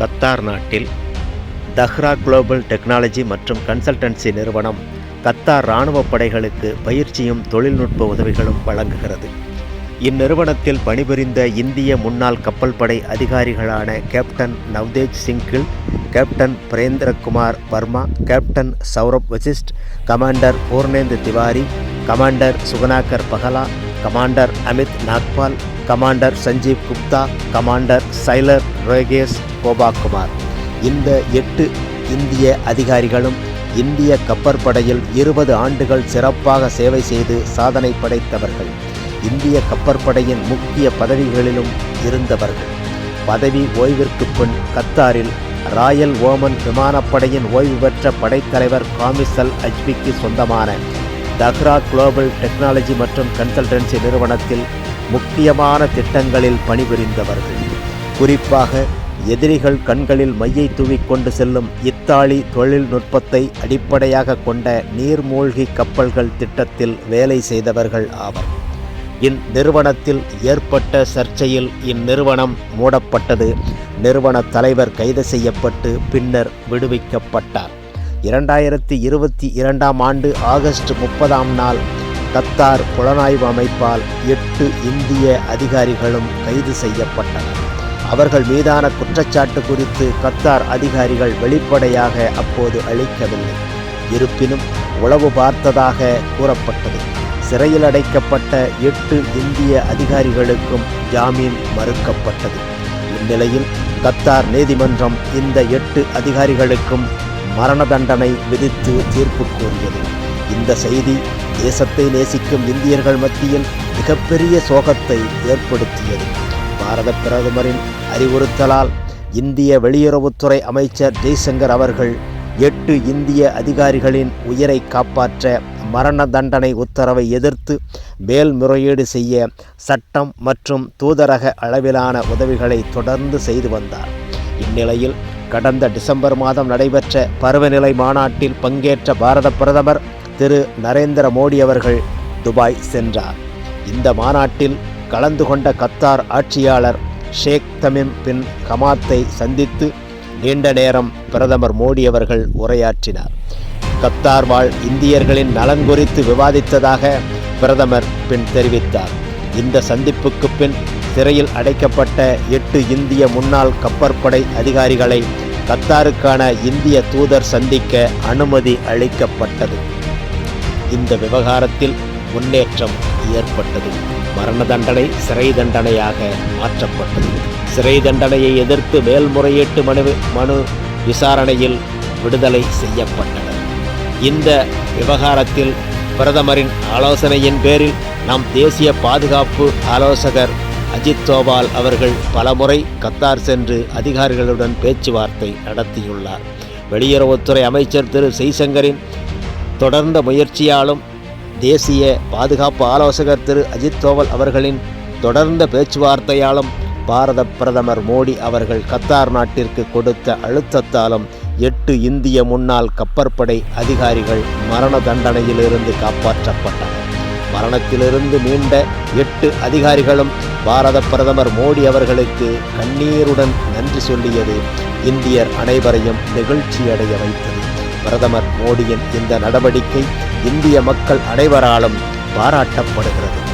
Qatar நாட்டில் Dahra global technology மற்றும் consultancy நிறுவனம் கத்தார் இராணுவ படைகளுக்கு பயிற்சியும் தொழில்நுட்ப உதவிகளும் வழங்குகிறது. இந்நிறுவனத்தில் பணிபுரிந்த இந்திய முன்னாள் கப்பல் படை அதிகாரிகளான captain Navtej single captain Birendra Kumar Verma captain Saurabh Vashisht commander பூர்ணேந்து Tiwari commander சுகனாகர் பகலா commander Amit Nagpal commander Sanjeev Gupta commander Sailor Rogesh கோபாகுமார். இந்த எட்டு இந்திய அதிகாரிகளும் இந்திய கப்பற்படையில் இருபது ஆண்டுகள் சிறப்பாக சேவை செய்து சாதனை படைத்தவர்கள். இந்திய கப்பற்படையின் முக்கிய பதவிகளிலும் இருந்தவர்கள். பதவி ஓய்விற்கு பின் கத்தாரில் ராயல் ஓமன் விமானப்படையின் ஓய்வு பெற்ற படைத்தலைவர் காமிசல் அஜ்பிக்கு சொந்தமான தக்ரா குளோபல் டெக்னாலஜி மற்றும் கன்சல்டன்சி நிறுவனத்தில் முக்கியமான திட்டங்களில் பணிபுரிந்தவர்கள். குறிப்பாக எதிரிகள் கண்களில் மையை தூவிக்கொண்டு செல்லும் இத்தாலி தொழில்நுட்பத்தை அடிப்படையாக கொண்ட நீர்மூழ்கி கப்பல்கள் திட்டத்தில் வேலை செய்தவர்கள் ஆவர். இந்நிறுவனத்தில் ஏற்பட்ட சர்ச்சையில் இந்நிறுவனம் மூடப்பட்டது. நிறுவன தலைவர் கைது செய்யப்பட்டு பின்னர் விடுவிக்கப்பட்டார். இரண்டாயிரத்தி இருபத்தி இரண்டாம் ஆண்டு ஆகஸ்ட் முப்பதாம் நாள் கத்தார் புலனாய்வு அமைப்பால் எட்டு இந்திய அதிகாரிகளும் கைது செய்யப்பட்டனர். அவர்கள் மீதான குற்றச்சாட்டு குறித்து கத்தார் அதிகாரிகள் வெளிப்படையாக அப்போது அளிக்கவில்லை. இருப்பினும் உளவு பார்த்ததாக கூறப்பட்டது. சிறையில் அடைக்கப்பட்ட எட்டு இந்திய அதிகாரிகளுக்கும் ஜாமீன் மறுக்கப்பட்டது. இந்நிலையில் கத்தார் நீதிமன்றம் இந்த எட்டு அதிகாரிகளுக்கும் மரண தண்டனை விதித்து தீர்ப்பு கூறியது. இந்த செய்தி தேசத்தை நேசிக்கும் இந்தியர்கள் மத்தியில் மிகப்பெரிய சோகத்தை ஏற்படுத்தியது. பாரத பிரதமரின் அறிவுறுத்தலால் இந்திய வெளியுறவுத்துறை அமைச்சர் ஜெய்சங்கர் அவர்கள் எட்டு இந்திய அதிகாரிகளின் உயிரை காப்பாற்ற மரண தண்டனை உத்தரவை எதிர்த்து மேல்முறையீடு செய்ய சட்டம் மற்றும் தூதரக அளவிலான உதவிகளை தொடர்ந்து செய்து வந்தார். இந்நிலையில் கடந்த டிசம்பர் மாதம் நடைபெற்ற பருவநிலை மாநாட்டில் பங்கேற்ற பாரத பிரதமர் திரு நரேந்திர மோடி அவர்கள் துபாய் சென்றார். இந்த மாநாட்டில் கலந்து கொண்ட கத்தார் ஆட்சியாளர் ஷேக் தமிம் பின் கமாத்தை சந்தித்து நீண்ட நேரம் பிரதமர் மோடி அவர்கள் உரையாற்றினார். கத்தார் வாழ் இந்தியர்களின் நலன் குறித்து விவாதித்ததாக பிரதமர் பின் தெரிவித்தார். இந்த சந்திப்புக்கு பின் சிறையில் அடைக்கப்பட்ட எட்டு இந்திய முன்னாள் கப்பற்படை அதிகாரிகளை கத்தாருக்கான இந்திய தூதர் சந்திக்க அனுமதி அளிக்கப்பட்டது. இந்த விவகாரத்தில் முன்னேற்றம் ஏற்பட்டது. மரண தண்டனை சிறை தண்டனையாக மாற்றப்பட்டது. சிறை தண்டனையை எதிர்த்து மேல்முறையீட்டு மனு மனு விசாரணையில் விடுதலை செய்யப்பட்டனர் இந்த விவகாரத்தில் பிரதமரின் ஆலோசனையின் பேரில் நம் தேசிய பாதுகாப்பு ஆலோசகர் அஜித் தோபால் அவர்கள் பலமுறை கத்தார் சென்று அதிகாரிகளுடன் பேச்சுவார்த்தை நடத்தியுள்ளார். வெளியுறவுத்துறை அமைச்சர் திரு. ஜெய்சங்கரின் தொடர்ந்த முயற்சியாலும் தேசிய பாதுகாப்பு ஆலோசகர் திரு. அஜித் தோவல் அவர்களின் தொடர்ந்த பேச்சுவார்த்தையாலும் பாரத பிரதமர் மோடி அவர்கள் கத்தார் நாட்டிற்கு கொடுத்த அழுத்தத்தாலும் எட்டு இந்திய முன்னாள் கப்பற்படை அதிகாரிகள் மரண தண்டனையிலிருந்து காப்பாற்றப்பட்டனர். மரணத்திலிருந்து மீண்ட எட்டு அதிகாரிகளும் பாரத பிரதமர் மோடி அவர்களுக்கு கண்ணீருடன் நன்றி சொல்லியது இந்தியர் அனைவரையும் நெகிழ்ச்சியடைய வைத்தது. பிரதமர் மோடியின் இந்த நடவடிக்கை இந்திய மக்கள் அனைவராலும் பாராட்டப்படுகிறது.